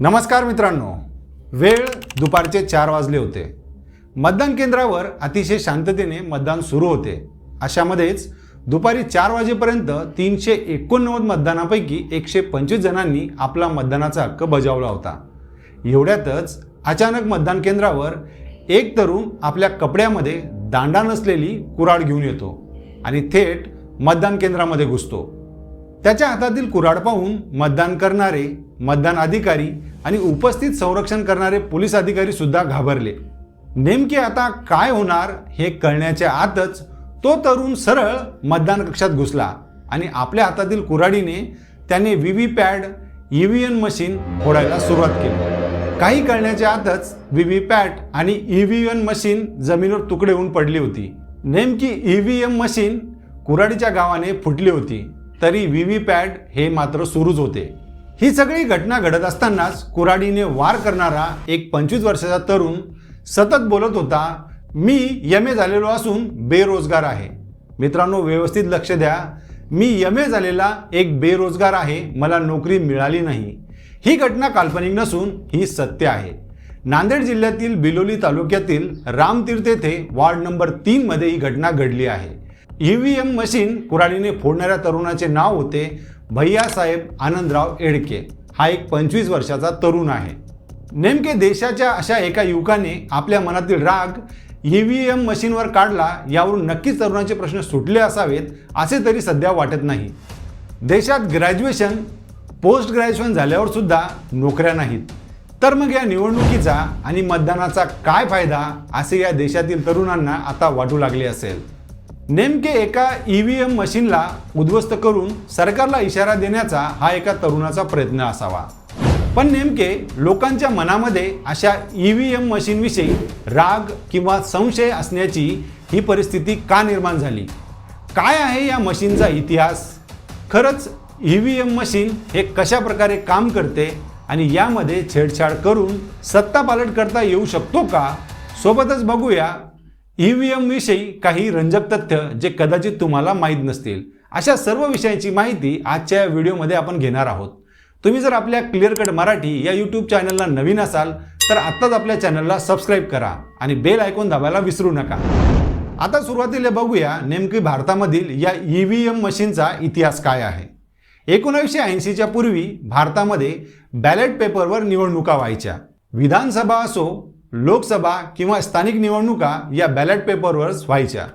नमस्कार मित्रांनो. वेळ दुपारचे चार वाजले होते. मतदान केंद्रावर अतिशय शांततेने मतदान सुरू होते. अशामध्येच दुपारी चार वाजेपर्यंत तीनशे एकोणनव्वद मतदानापैकी एकशे पंचवीस जणांनी आपला मतदानाचा हक्क बजावला होता. एवढ्यातच अचानक मतदान केंद्रावर एक तरुण आपल्या कपड्यामध्ये दांडा नसलेली कुऱ्हाड घेऊन येतो आणि थेट मतदान केंद्रामध्ये घुसतो. त्याच्या हातातील कुऱ्हाड पाहून मतदान करणारे मतदान अधिकारी आणि उपस्थित संरक्षण करणारे पोलीस अधिकारी सुद्धा घाबरले. नेमके आता काय होणार हे कळण्याच्या आतच तो तरुण सरळ मतदान कक्षात घुसला आणि आपल्या हातातील कुऱ्हाडीने त्याने V V PAT E V machine फोडायला सुरुवात केली. काही कळण्याच्या आतच व्ही व्ही पॅट आणि ई व्ही मशीन जमिनीवर तुकडे होऊन पडली होती. नेमकी ई व्ही एम मशीन कुऱ्हाडीच्या गावाने फुटली होती. तरी व्ही व्ही पॅट हे मात्र सुरूच होते. ही सगळी घटना घडत असतानाच कुऱ्हाडीने वार करणारा एक पंचवीस वर्षाचा तरुण सतत बोलत होता मी यम ए झालेलो असून बेरोजगार आहे. मित्रांनो व्यवस्थित लक्ष द्या. मी यम ए झालेला एक बेरोजगार आहे. मला नोकरी मिळाली नाही. ही घटना काल्पनिक नसून ही सत्य आहे. नांदेड जिल्ह्यातील बिलोली तालुक्यातील रामतीर्थ येथे वार्ड नंबर तीनमध्ये ही घटना घडली आहे. ईव्हीएम मशीन कुऱ्हाडीने फोडणाऱ्या तरुणाचे नाव होते भैयासाहेब आनंदराव एडके. हा एक पंचवीस वर्षाचा तरुण आहे. नेमके देशाच्या अशा एका युवकाने आपल्या मनातील राग ईव्हीएम मशीनवर काढला यावरून नक्कीच तरुणाचे प्रश्न सुटले असावेत असे तरी सध्या वाटत नाही. देशात ग्रॅज्युएशन पोस्ट ग्रॅज्युएशन झाल्यावर सुद्धा नोकऱ्या नाहीत. तर मग या निवडणुकीचा आणि मतदानाचा काय फायदा असे या देशातील तरुणांना आता वाटू लागले असेल. नेमके एका ई व्ही एम मशीनला उद्ध्वस्त करून सरकारला इशारा देण्याचा हा एका तरुणाचा प्रयत्न असावा. पण नेमके लोकांच्या मनामध्ये अशा ई व्ही एम मशीनविषयी राग किंवा संशय असण्याची ही परिस्थिती का निर्माण झाली? काय आहे या मशीनचा इतिहास? खरंच ई व्ही एम मशीन हे कशा प्रकारे काम करते आणि यामध्ये छेडछाड करून सत्ता पालट करता येऊ शकतो का? सोबतच बघूया ईव्हीएमविषयी विषयी काही रंजक तथ्य जे कदाचित तुम्हाला माहीत नसतील. अशा सर्व विषयांची माहिती आजच्या या व्हिडिओमध्ये आपण घेणार आहोत. तुम्ही जर आपल्या क्लिअर कट मराठी या यूट्यूब चॅनलला नवीन असाल तर आत्ताच आपल्या चॅनलला सबस्क्राईब करा आणि बेल ऐकून दाबायला विसरू नका. आता सुरुवातीला बघूया नेमकी भारतामधील या ई व्ही एम मशीनचा इतिहास काय आहे. एकोणीसशे ऐंशीच्या पूर्वी भारतामध्ये बॅलेट पेपरवर निवडणुका व्हायच्या. विधानसभा असो लोकसभा किंवा स्थानिक निवडणुका या बॅलेट पेपरवरच व्हायच्या.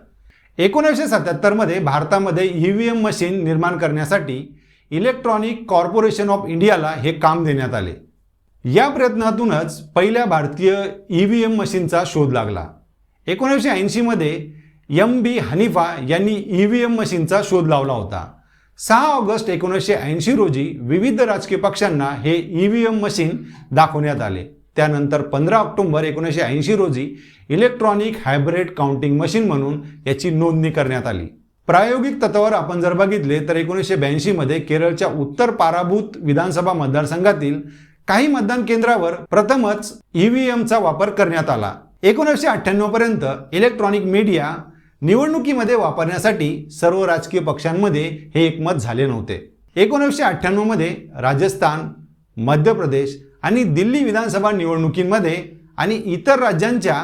एकोणीसशे सत्याहत्तरमध्ये भारतामध्ये ई व्ही एम मशीन निर्माण करण्यासाठी इलेक्ट्रॉनिक कॉर्पोरेशन ऑफ इंडियाला हे काम देण्यात आले. या प्रयत्नातूनच पहिल्या भारतीय ई व्ही एम मशीनचा शोध लागला. एकोणीसशे ऐंशीमध्ये एम बी हनिफा यांनी ई व्ही एम मशीनचा शोध लावला होता. सहा ऑगस्ट एकोणीसशे ऐंशी रोजी विविध राजकीय पक्षांना हे ई व्ही एम मशीन दाखवण्यात आले. त्यानंतर पंधरा ऑक्टोबर एकोणीसशे ऐंशी रोजी इलेक्ट्रॉनिक हायब्रिड काउंटिंग मशीन म्हणून याची नोंदणी करण्यात आली. प्रायोगिक तत्वावर आपण जर बघितले तर एकोणीसशे ब्याऐंशीमध्ये केरळच्या उत्तर पाराभूत विधानसभा मतदारसंघातील काही मतदान केंद्रावर प्रथमच ईव्हीएमचा वापर करण्यात आला. एकोणीसशे अठ्ठ्याण्णव पर्यंत इलेक्ट्रॉनिक मीडिया निवडणुकीमध्ये वापरण्यासाठी सर्व राजकीय पक्षांमध्ये हे एकमत झाले नव्हते. एकोणीसशे अठ्ठ्याण्णवमध्ये राजस्थान मध्य प्रदेश आणि दिल्ली विधानसभा निवडणुकींमध्ये आणि इतर राज्यांच्या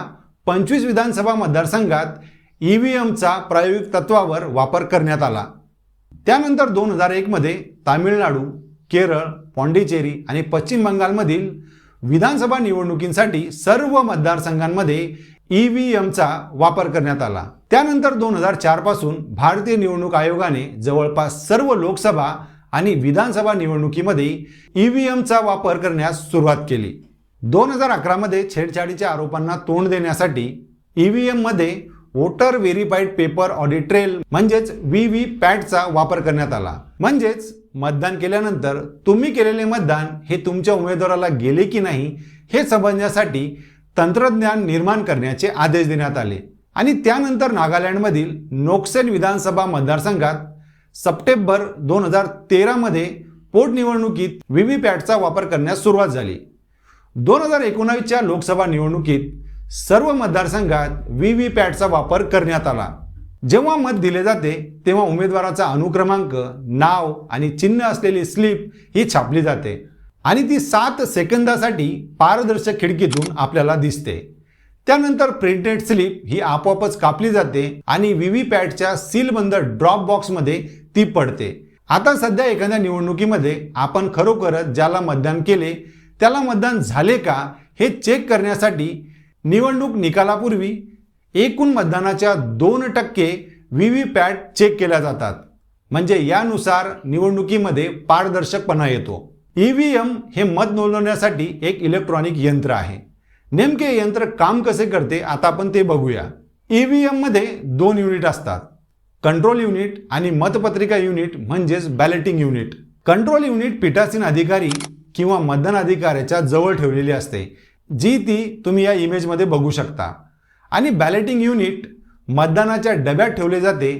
पंचवीस विधानसभा मतदारसंघात ई व्ही एमचा प्रायोगिक तत्वावर वापर करण्यात आला. त्यानंतर दोन हजार एकमध्ये तामिळनाडू केरळ पॉंडिचेरी आणि पश्चिम बंगालमधील विधानसभा निवडणुकींसाठी सर्व मतदारसंघांमध्ये ई व्ही एमचा वापर करण्यात आला. त्यानंतर दोन हजार चारपासून भारतीय निवडणूक आयोगाने जवळपास सर्व लोकसभा आणि विधानसभा निवडणुकीमध्ये ई व्ही एमचा वापर करण्यास सुरुवात केली. दोन हजार अकरामध्ये छेडछाडीच्या आरोपांना तोंड देण्यासाठी ई व्ही एममध्ये voter verified paper audit trail म्हणजेच व्ही व्ही पॅटचा वापर करण्यात आला. म्हणजेच मतदान केल्यानंतर तुम्ही केलेले मतदान हे तुमच्या उमेदवाराला गेले की नाही हे समजण्यासाठी तंत्रज्ञान निर्माण करण्याचे आदेश देण्यात आले. आणि त्यानंतर नागालँडमधील नोक्सेन विधानसभा मतदारसंघात सप्टेंबर दोन हजार तेरामध्ये पोटनिवडणुकीत व्ही व्ही पॅटचा वापर करण्यास सुरुवात झाली. दोन हजार एकोणावीसच्या लोकसभा निवडणुकीत सर्व मतदारसंघात व्ही व्ही पॅटचा वापर करण्यात आला. जेव्हा मत दिले जाते तेव्हा उमेदवाराचा अनुक्रमांक नाव आणि चिन्ह असलेली स्लिप ही छापली जाते आणि ती सात सेकंदासाठी पारदर्शक खिडकीतून आपल्याला दिसते. त्यानंतर प्रिंटेड स्लिप ही आपोआपच कापली जाते आणि व्ही पॅटच्या सीलबंद ड्रॉप बॉक्समध्ये ती पडते. आता सध्या एखाद्या निवडणुकीमध्ये आपण खरोखरच ज्याला मतदान केले त्याला मतदान झाले का हे चेक करण्यासाठी निवडणूक निकालापूर्वी एकूण मतदानाच्या दोन टक्के व्ही व्ही पॅट चेक केल्या जातात. म्हणजे यानुसार निवडणुकीमध्ये पारदर्शकपणा येतो. ई व्ही एम हे मत नोंदवण्यासाठी एक इलेक्ट्रॉनिक यंत्र आहे. नेमके यंत्र काम कसे करते आता आपण ते बघूया. ई व्ही एममध्ये दोन युनिट असतात. कंट्रोल युनिट आणि मतपत्रिका युनिट म्हणजेच बॅलेटिंग युनिट कंट्रोल युनिट पीठासीन अधिकारी किंवा मतदान अधिकाऱ्याच्या जवळ ठेवलेली असते जी ती तुम्ही या इमेजमध्ये बघू शकता. आणि बॅलेटिंग युनिट मतदानाच्या डब्यात ठेवले जाते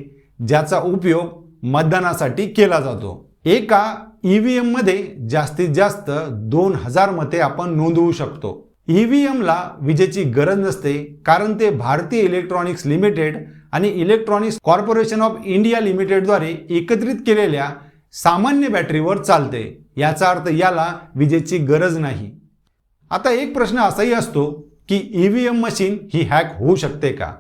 ज्याचा उपयोग मतदानासाठी केला जातो. एका ई व्ही एममध्ये जास्तीत जास्त दोन हजार मते आपण नोंदवू शकतो. ई व्ही एमला विजेची गरज नसते कारण ते भारतीय इलेक्ट्रॉनिक्स लिमिटेड आणि इलेक्ट्रॉनिक्स कॉर्पोरेशन ऑफ इंडिया लिमिटेडद्वारे एकत्रित केलेल्या सामान्य बॅटरीवर चालते. याचा अर्थ याला विजेची गरज नाही. आता एक प्रश्न असाही असतो की ई व्ही एम मशीन ही हॅक होऊ शकते का?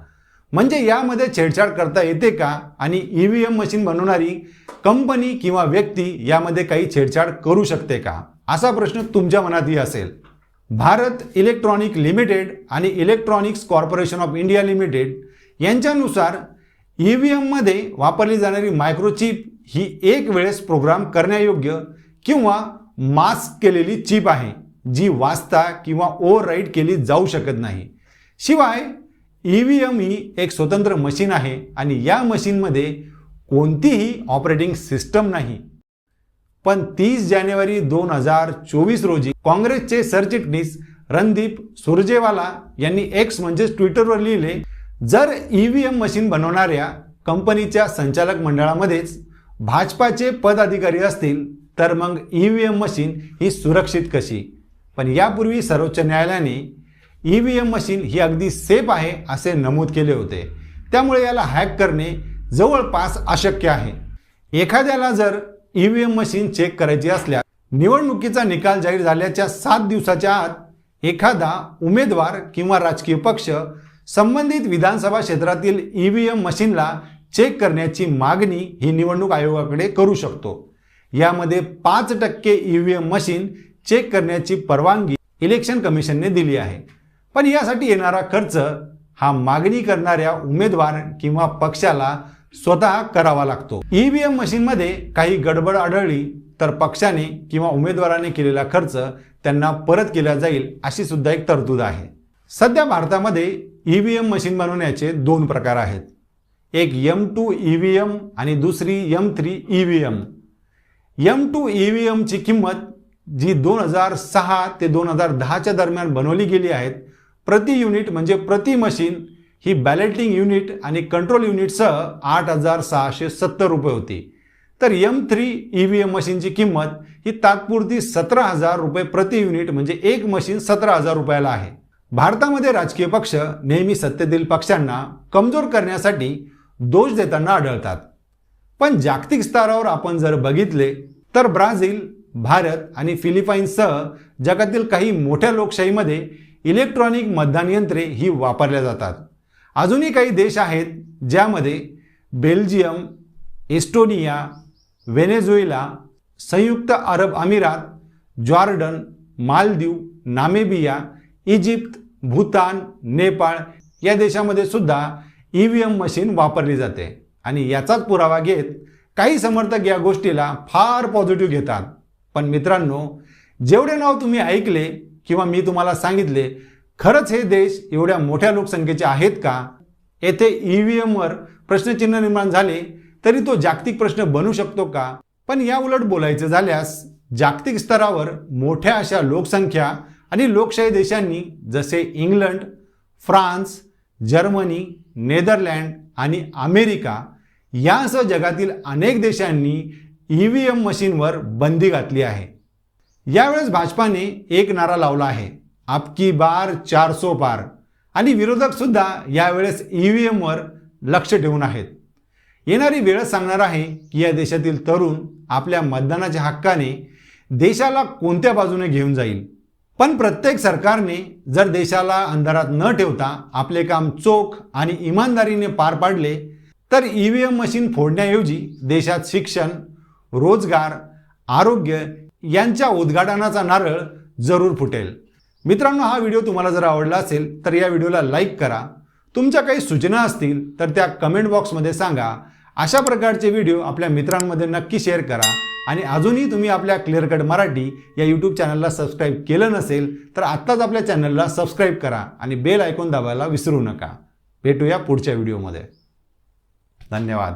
म्हणजे यामध्ये छेडछाड करता येते का? आणि ई व्ही एम मशीन बनवणारी कंपनी किंवा व्यक्ती यामध्ये काही छेडछाड करू शकते का? असा प्रश्न तुमच्या मनातही असेल. भारत इलेक्ट्रॉनिक लिमिटेड आणि electronics corporation of India limited यांच्यानुसार E V एममध्ये वापरली जाणारी मायक्रोचिप ही एक वेळेस प्रोग्राम करण्यायोग्य किंवा मास्क केलेली चिप आहे जी वाचता किंवा ओव्हर राईट केली जाऊ शकत नाही. शिवाय ई व्ही एम ही एक स्वतंत्र मशीन आहे आणि या मशीनमध्ये कोणतीही ऑपरेटिंग सिस्टम नाही. पण तीस जानेवारी दोन हजार चोवीस रोजी काँग्रेसचे सरचिटणीस रणदीप सुरजेवाला यांनी एक्स म्हणजेच ट्विटरवर लिहिले जर ई व्ही एम मशीन बनवणाऱ्या कंपनीच्या संचालक मंडळामध्येच भाजपाचे पदाधिकारी असतील तर मग ई व्ही एम मशीन ही सुरक्षित कशी पण यापूर्वी सर्वोच्च न्यायालयाने ई व्ही एम मशीन ही अगदी सेफ आहे असे नमूद केले होते. त्यामुळे याला हॅक करणे जवळपास अशक्य आहे. एखाद्याला जर ईव्हीएम मशीन चेक करायची असल्यास निवडणुकीचा निकाल जाहीर झाल्याच्या सात दिवसाच्या आत एखादा उमेदवार किंवा राजकीय पक्ष संबंधित विधानसभा क्षेत्रातील ईव्हीएम मशीनला चेक करण्याची मागणी ही निवडणूक आयोगाकडे करू शकतो. यामध्ये पाच टक्के ईव्हीएम मशीन चेक करण्याची परवानगी इलेक्शन कमिशनने दिली आहे. पण यासाठी येणारा खर्च हा मागणी करणाऱ्या उमेदवार किंवा पक्षाला स्वतः करावा लागतो. ई व्ही एम मशीनमध्ये काही गडबड आढळली तर पक्षाने किंवा उमेदवाराने केलेला खर्च त्यांना परत केला जाईल अशी सुद्धा एक तरतूद आहे. सध्या भारतामध्ये ई व्ही एम मशीन बनवण्याचे दोन प्रकार आहेत. एक M two E V M आणि दुसरी M three E V M M two E V एमची किंमत जी दोन हजार सहा ते दोन हजार दहाच्या दरम्यान बनवली गेली आहेत प्रति युनिट म्हणजे प्रति मशीन ही बॅलेटिंग युनिट आणि कंट्रोल युनिटसह आठ हजार सहाशे सत्तर रुपये होती. तर M three E V M मशीनची किंमत ही तात्पुरती सतरा हजार रुपये प्रति युनिट म्हणजे एक मशीन सतरा हजार रुपयाला आहे. भारतामध्ये राजकीय पक्ष नेहमी सत्तेतील पक्षांना कमजोर करण्यासाठी दोष देताना आढळतात. पण जागतिक स्तरावर आपण जर बघितले तर ब्राझील भारत आणि फिलिपाईन्ससह जगातील काही मोठ्या लोकशाहीमध्ये इलेक्ट्रॉनिक मतदान यंत्रे ही वापरल्या जातात. अजूनही काही देश आहेत ज्यामध्ये बेल्जियम एस्टोनिया व्हेनेझुएला संयुक्त अरब अमिरात Jordan Maldives Namibia Egypt Bhutan Nepal या देशामध्ये सुद्धा ई व्ही एम मशीन वापरली जाते. आणि याचाच पुरावा घेत काही समर्थक या गोष्टीला फार पॉझिटिव्ह घेतात. पण मित्रांनो जेवढे नाव तुम्ही ऐकले किंवा मी तुम्हाला सांगितले खरंच हे देश एवढ्या मोठ्या लोकसंख्येचे आहेत का? येथे ई व्ही एमवर प्रश्नचिन्ह निर्माण झाले तरी तो जागतिक प्रश्न बनू शकतो का? पण या उलट बोलायचं झाल्यास जागतिक स्तरावर मोठ्या अशा लोकसंख्या आणि लोकशाही देशांनी जसे इंग्लंड फ्रान्स जर्मनी नेदरलँड आणि अमेरिका यासह जगातील अनेक देशांनी ई व्ही एम मशीनवर बंदी घातली आहे. यावेळेस भाजपाने एक नारा लावला आहे. आपकी बार चारसो पार. आणि विरोधक सुद्धा यावेळेस ई व्ही एमवर लक्ष ठेवून आहेत. येणारी वेळ सांगणार आहे की या देशातील तरुण आपल्या मतदानाच्या हक्काने देशाला कोणत्या बाजूने घेऊन जाईल? पण प्रत्येक सरकारने जर देशाला अंधारात न ठेवता आपले काम चोख आणि इमानदारीने पार पाडले तर ई व्ही एम मशीन फोडण्याऐवजी देशात शिक्षण रोजगार आरोग्य यांच्या उद्घाटनाचा नारळ जरूर फुटेल. मित्रांनो हा व्हिडिओ तुम्हाला जर आवडला असेल तर या व्हिडिओला लाईक करा. तुमच्या काही सूचना असतील तर त्या कमेंट बॉक्समध्ये सांगा. अशा प्रकारचे व्हिडिओ आपल्या मित्रांमध्ये नक्की शेअर करा. आणि अजूनही तुम्ही आपल्या क्लिअर कट मराठी या यूट्यूब चॅनलला सबस्क्राईब केलं नसेल तर आत्ताच आपल्या चॅनलला सबस्क्राईब करा आणि बेल ऐकून दाबायला विसरू नका. भेटूया पुढच्या व्हिडिओमध्ये धन्यवाद.